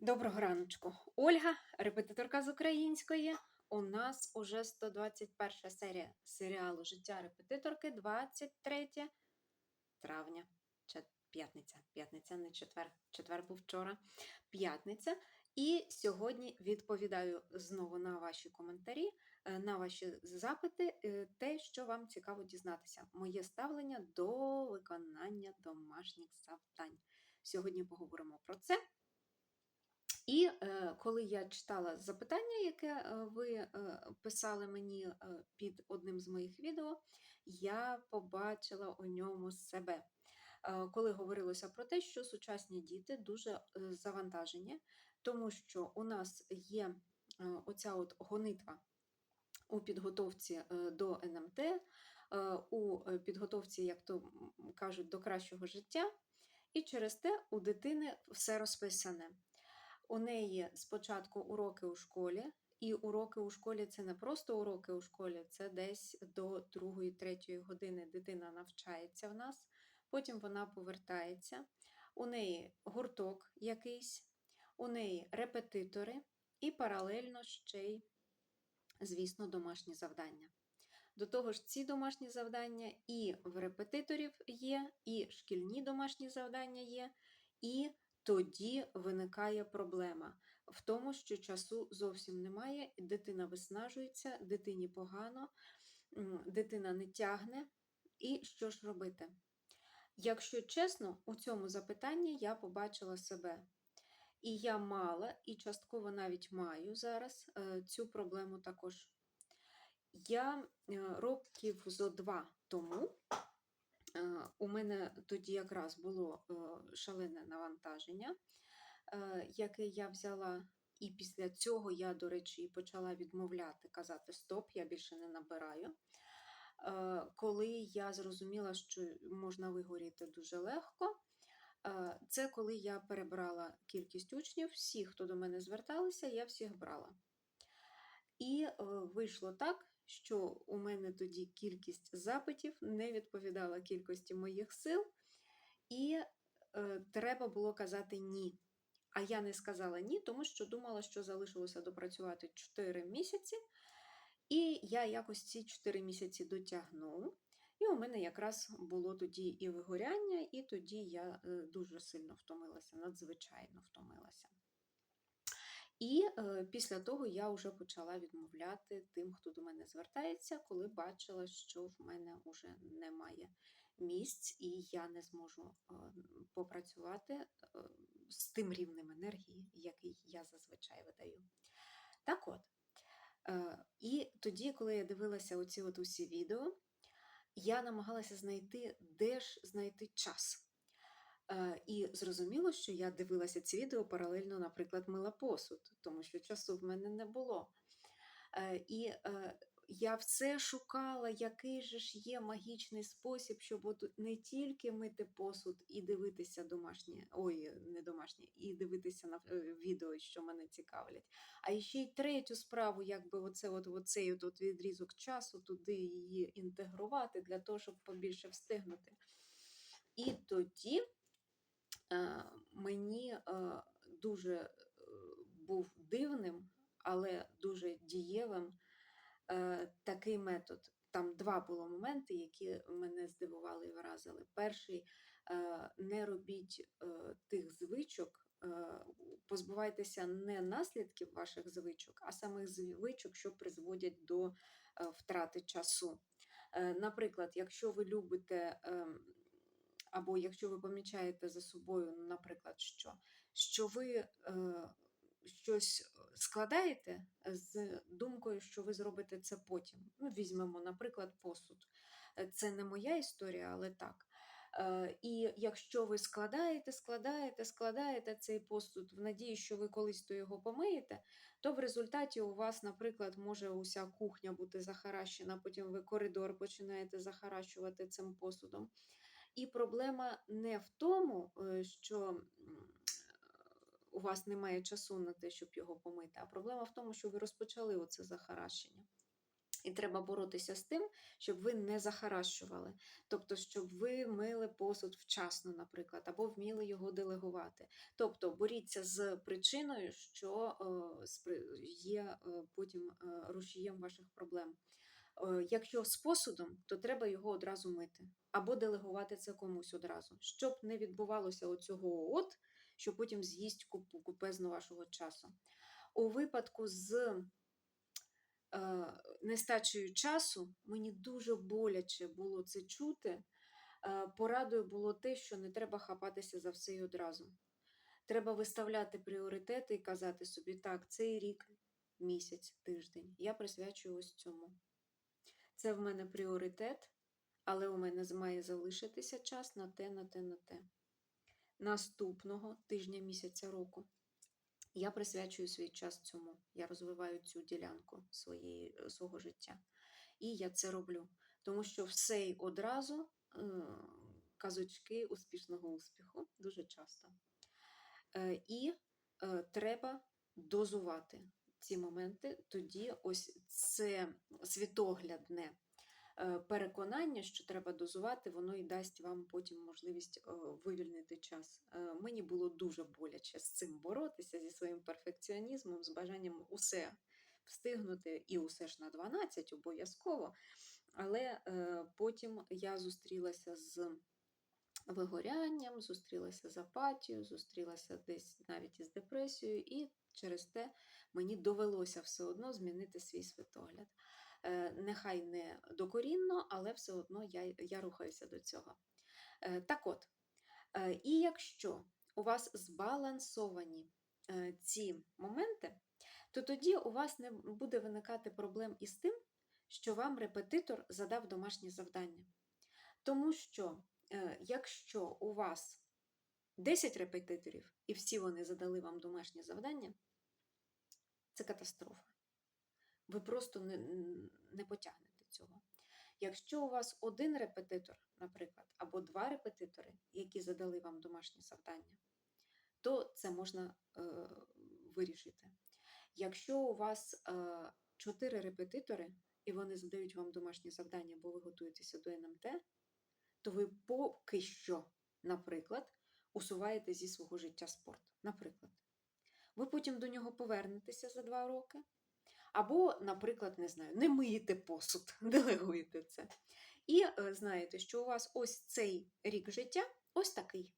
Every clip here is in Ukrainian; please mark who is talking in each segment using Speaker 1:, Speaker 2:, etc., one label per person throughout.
Speaker 1: Доброго раночку. Ольга, репетиторка з української. У нас уже 121 серія серіалу Життя репетиторки 23 травня. П'ятниця. П'ятниця, не четвер. Четвер був вчора. П'ятниця. І сьогодні відповідаю знову на ваші коментарі, е, на ваші запити, е, те, що вам цікаво дізнатися. Моє ставлення до виконання домашніх завдань. Сьогодні поговоримо про це. І е, коли я читала запитання, яке е, ви е, писали мені під одним з моїх відео, я побачила у ньому себе. Коли говорилося про те, що сучасні діти дуже завантажені, тому що у нас є оця от гонитва у підготовці до НМТ, у підготовці, як то кажуть, до кращого життя, і через те у дитини все розписане. У неї спочатку уроки у школі, і уроки у школі це не просто уроки у школі, це десь до 2-3 години дитина навчається в нас, потім вона повертається. У неї гурток якийсь, у неї репетитори, і паралельно ще й, звісно, домашні завдання. До того ж, ці домашні завдання і в репетиторів є, і шкільні домашні завдання є, і тоді виникає проблема в тому, що часу зовсім немає, дитина виснажується, дитині погано, дитина не тягне. І що ж робити? Якщо чесно, у цьому запитанні я побачила себе. І я мала, і частково навіть маю зараз е, цю проблему також. Я е, років зо два тому у мене тоді якраз було е, шалене навантаження, е, яке я взяла, і після цього я, до речі, почала відмовляти, казати Стоп, я більше не набираю. Е, Коли я зрозуміла, що можна вигоріти дуже легко, е, це коли я перебрала кількість учнів, всі, хто до мене зверталися, я всіх брала. І е, вийшло так, що у мене тоді кількість запитів не відповідала кількості моїх сил, і е, треба було казати ні. А я не сказала ні, тому що думала, що залишилося допрацювати 4 місяці, і я якось ці 4 місяці дотягну. І у мене якраз було тоді і вигоряння, і тоді я е, дуже сильно втомилася, надзвичайно втомилася. І е, після того я вже почала відмовляти тим, хто до мене звертається, коли бачила, що в мене вже немає місць, і я не зможу е, попрацювати е, з тим рівнем енергії, який я зазвичай видаю. Так от, і тоді, коли я дивилася оці от усі відео, я намагалася знайти, де ж знайти час. Е, І зрозуміло, що я дивилася ці відео паралельно, наприклад, мила посуд, тому що часу в мене не було. Е, І е, я все шукала, який же ж є магічний спосіб, щоб не тільки мити посуд і дивитися домашнє, ой, не домашнє, і дивитися на відео, що мене цікавлять, а ще й третю справу, якби оце от, оцей от, от відрізок часу туди її інтегрувати для того, щоб побільше встигнути. І тоді мені е, дуже е, був дивним, але дуже дієвим е, такий метод. Там два було моменти, які мене здивували і вразили. Перший е, не робіть е, тих звичок, е, позбувайтеся не наслідків ваших звичок, а самих звичок, що призводять до е, втрати часу. Е, Наприклад, якщо ви любите ем, або якщо ви помічаєте за собою, ну, наприклад, що, що ви е, щось складаєте з думкою, що ви зробите це потім. Ну, візьмемо, наприклад, посуд. Е, Це не моя історія, але так. Е, І якщо ви складаєте, складаєте, складаєте цей посуд в надії, що ви колись то його помиєте, то в результаті у вас, наприклад, може уся кухня бути захаращена, потім ви коридор починаєте захаращувати цим посудом. І проблема не в тому, е, що у вас немає часу на те, щоб його помити, а проблема в тому, що ви розпочали оце захаращення. І треба боротися з тим, щоб ви не захаращували. Тобто, щоб ви мили посуд вчасно, наприклад, або вміли його делегувати. Тобто боріться з причиною, що е, є е, потім рушієм ваших проблем. Е, Якщо з посудом, то треба його одразу мити або делегувати це комусь одразу, щоб не відбувалося оцього от, що потім з'їсть купу купезну вашого часу. У випадку з е, нестачею часу мені дуже боляче було це чути. Е, Порадою було те, що не треба хапатися за все і одразу. Треба виставляти пріоритети і казати собі, так, цей рік, місяць, тиждень я присвячую ось цьому. Це в мене пріоритет, але у мене має залишитися час на те, на те, на те. Наступного тижня, місяця, року я присвячую свій час цьому. Я розвиваю цю ділянку своєї, е, свого життя. І я це роблю. Тому що все й одразу е, казочки успішного успіху дуже часто. Е, і треба дозувати ці моменти. Тоді ось це світоглядне е, переконання, що треба дозувати, воно і дасть вам потім можливість е, вивільнити час. Е, Мені було дуже боляче з цим боротися, зі своїм перфекціонізмом, з бажанням усе встигнути і усе ж на 12 обов'язково. Але потім я зустрілася з вигорянням, зустрілася з апатією, зустрілася десь навіть із депресією, і через те мені довелося все одно змінити свій світогляд. Е, Нехай не докорінно, але все одно я, я рухаюся до цього. Е, Так от, е, і якщо у вас збалансовані ці моменти, то тоді у вас не буде виникати проблем із тим, що вам репетитор задав домашнє завдання. Тому що якщо у вас 10 репетиторів, і всі вони задали вам домашнє завдання, це катастрофа. Ви просто не, не потягнете цього. Якщо у вас один репетитор, наприклад, або два репетитори, які задали вам домашнє завдання, то це можна е, вирішити. Якщо у вас е, чотири репетитори, і вони задають вам домашнє завдання, бо ви готуєтеся до НМТ, то ви поки що, наприклад, усуваєте зі свого життя спорт. Наприклад, ви потім до нього повернетеся за два роки. Або, наприклад, не знаю, не миєте посуд, делегуєте це. І е, знаєте, що у вас ось цей рік життя ось такий.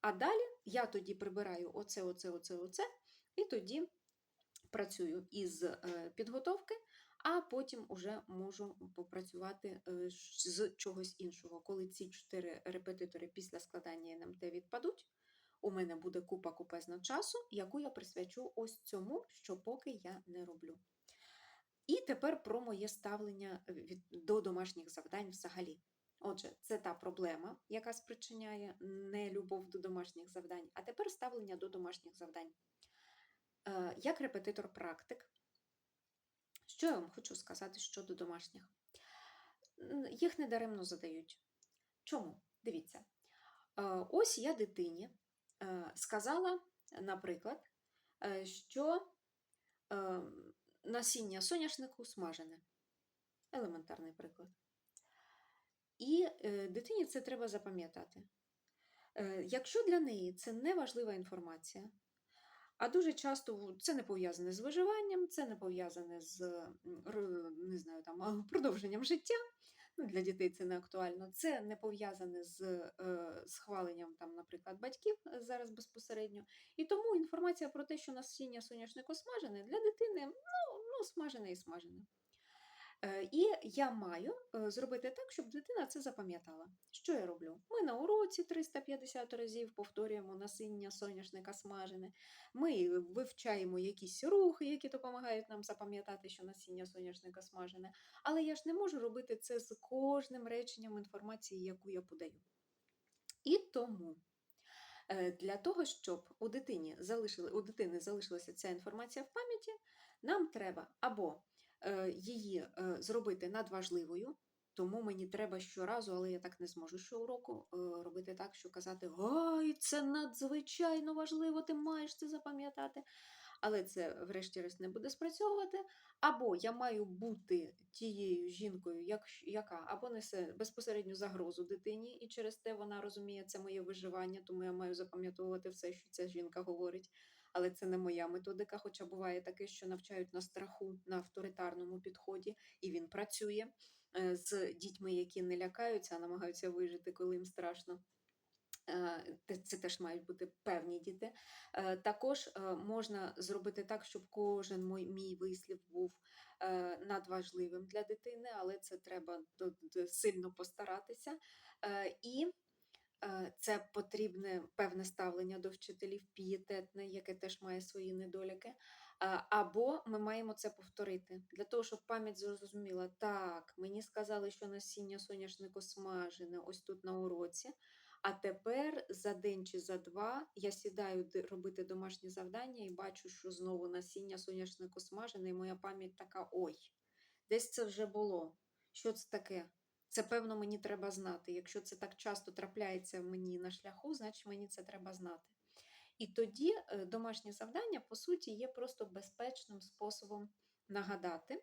Speaker 1: А далі я тоді прибираю оце, оце, оце, оце, і тоді працюю із е, підготовки, а потім уже можу попрацювати е, з чогось іншого. Коли ці чотири репетитори після складання НМТ відпадуть, у мене буде купа купезна часу, яку я присвячу ось цьому, що поки я не роблю. І тепер про моє ставлення від, до домашніх завдань взагалі. Отже, це та проблема, яка спричиняє нелюбов до домашніх завдань, а тепер ставлення до домашніх завдань. Е, Як репетитор-практик, що я вам хочу сказати щодо домашніх? Їх недаремно задають. Чому? Дивіться, е, ось я дитині е, сказала, наприклад, е, що насіння соняшнику смажене. Елементарний приклад. І дитині це треба запам'ятати. Якщо для неї це не важлива інформація, а дуже часто це не пов'язане з виживанням, це не пов'язане з не знаю, там, продовженням життя. Ну, для дітей це не актуально. Це не пов'язане з е, схваленням, там, наприклад, батьків е, зараз безпосередньо. І тому інформація про те, що насіння соняшнику смажене, для дитини ну, ну, смажене і смажене. Е, І я маю е, зробити так, щоб дитина це запам'ятала. Що я роблю? Ми на уроці 350 разів повторюємо насіння соняшника смажене. Ми вивчаємо якісь рухи, які допомагають нам запам'ятати, що насіння соняшника смажене. Але я ж не можу робити це з кожним реченням інформації, яку я подаю. І тому е, для того, щоб у дитини залишилася ця інформація в пам'яті, нам треба або її е, зробити надважливою, тому мені треба щоразу, але я так не зможу щоуроку е, робити так, що казати Ой, це надзвичайно важливо, ти маєш це запам'ятати. але це, врешті-решт, не буде спрацьовувати. Або я маю бути тією жінкою, як, яка або несе безпосередню загрозу дитині, і через те вона розуміє, це моє виживання, тому я маю запам'ятовувати все, що ця жінка говорить. Але це не моя методика, хоча буває таке, що навчають на страху, на авторитарному підході, і він працює е, з дітьми, які не лякаються, а намагаються вижити, коли їм страшно. Е, Це теж мають бути певні діти. Е, Також можна зробити так, щоб кожен мой, мій вислів був надважливим для дитини, але це треба сильно постаратися. І це потрібне певне ставлення до вчителів, пієтетне, яке теж має свої недоліки. Або ми маємо це повторити для того, щоб пам'ять зрозуміла, так, мені сказали, що насіння соняшнику смажене ось тут на уроці. А тепер за день чи за два я сідаю робити домашнє завдання і бачу, що знову насіння соняшнику смажене, і моя пам'ять така: ой, десь це вже було. Що це таке? Це певно мені треба знати. Якщо це так часто трапляється мені на шляху, значить мені це треба знати. І тоді е, домашнє завдання, по суті, є просто безпечним способом нагадати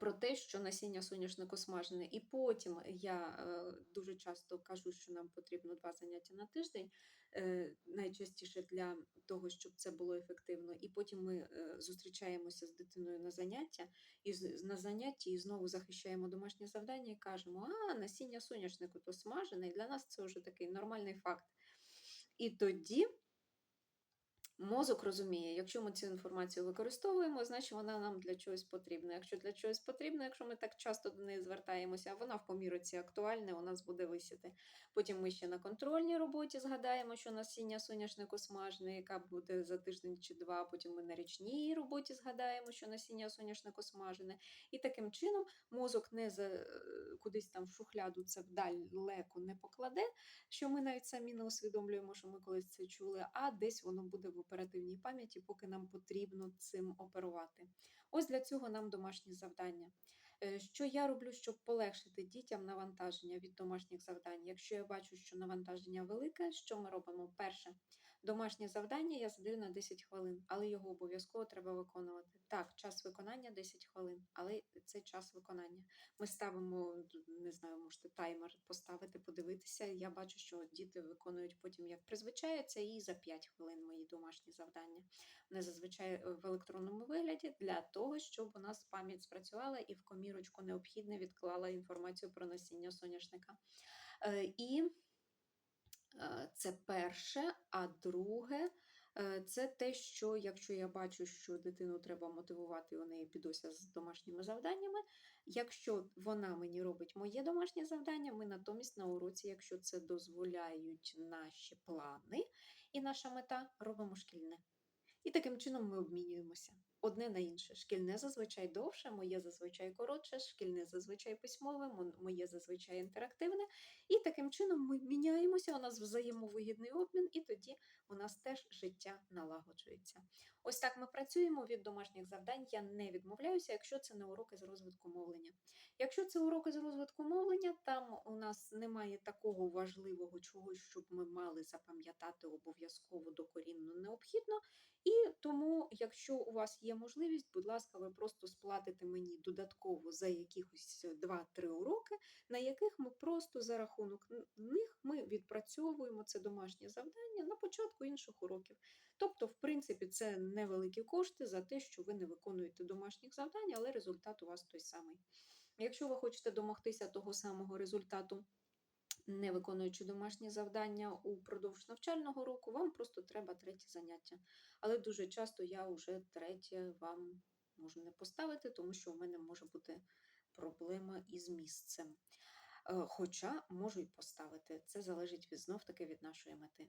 Speaker 1: про те, що насіння соняшнику смажене. І потім я е, дуже часто кажу, що нам потрібно два заняття на тиждень, е, найчастіше для того, щоб це було ефективно. І потім ми е, зустрічаємося з дитиною на заняття, і на занятті і знову захищаємо домашнє завдання і кажемо: а, насіння соняшнику то смажене, і для нас це вже такий нормальний факт. І тоді мозок розуміє, якщо ми цю інформацію використовуємо, значить вона нам для чогось потрібна. Якщо для чогось потрібна, якщо ми так часто до неї звертаємося, вона в поміроці актуальна, у нас буде висіти. Потім ми ще на контрольній роботі згадаємо, що насіння соняшнику смажене, яка буде за тиждень чи два. Потім ми на річній роботі згадаємо, що насіння соняшнику смажене. І таким чином мозок не за е, кудись там в шухляду це вдалеку не покладе, що ми навіть самі не усвідомлюємо, що ми колись це чули, а десь воно буде в оперативній пам'яті, поки нам потрібно цим оперувати. Ось для цього нам домашні завдання. Е, Що я роблю, щоб полегшити дітям навантаження від домашніх завдань? Якщо я бачу, що навантаження велике, що ми робимо? Перше, домашнє завдання я задаю на 10 хвилин, але його обов'язково треба виконувати. Так, час виконання 10 хвилин, але це час виконання. Ми ставимо, не знаю, можете таймер поставити, подивитися. Я бачу, що діти виконують потім, як призвичаються, і за 5 хвилин мої домашні завдання. Вони зазвичай е, в електронному вигляді для того, щоб у нас пам'ять спрацювала і в комірочку необхідне відклала інформацію про насіння соняшника. Е, І це перше, а друге. е, Це те, що якщо я бачу, що дитину треба мотивувати, і у неї підося з домашніми завданнями. Якщо вона мені робить моє домашнє завдання, ми натомість на уроці, якщо це дозволяють наші плани і наша мета, робимо шкільне. І таким чином ми обмінюємося одне на інше. Шкільне зазвичай довше, моє зазвичай коротше, шкільне зазвичай письмове, моє зазвичай інтерактивне. І таким чином ми міняємося, у нас взаємовигідний обмін, і тоді у нас теж життя налагоджується. Ось так ми працюємо від домашніх завдань. Я не відмовляюся, якщо це не уроки з розвитку мовлення. Якщо це уроки з розвитку мовлення, там у нас немає такого важливого чогось, щоб ми мали запам'ятати обов'язково докорінно необхідно. І тому, якщо у вас є можливість, будь ласка, ви просто сплатите мені додатково за якихось 2-3 уроки, на яких ми просто за рахунок них ми відпрацьовуємо це домашнє завдання на початку інших уроків. Тобто, в принципі, це невеликі кошти за те, що ви не виконуєте домашніх завдань, але результат у вас той самий. Якщо ви хочете домогтися того самого результату, не виконуючи домашні завдання упродовж навчального року, вам просто треба третє заняття. Але дуже часто я вже третє вам можу не поставити, тому що у мене може бути проблема із місцем. Е, Хоча можу й поставити. Це залежить від знов таки від нашої мети.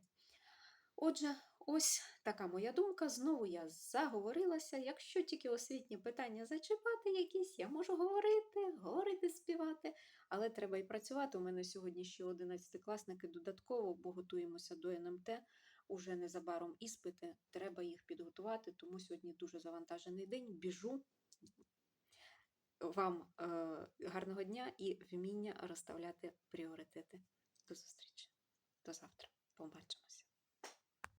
Speaker 1: Отже, ось така моя думка. Знову я заговорилася. Якщо тільки освітні питання зачіпати якісь, я можу говорити, говорити, співати, але треба і працювати. У мене сьогодні ще 11-класники додатково, бо готуємося до НМТ. Уже незабаром іспити, треба їх підготувати, тому сьогодні дуже завантажений день. Біжу. Вам е, гарного дня і вміння розставляти пріоритети. До зустрічі. До завтра. Побачимося.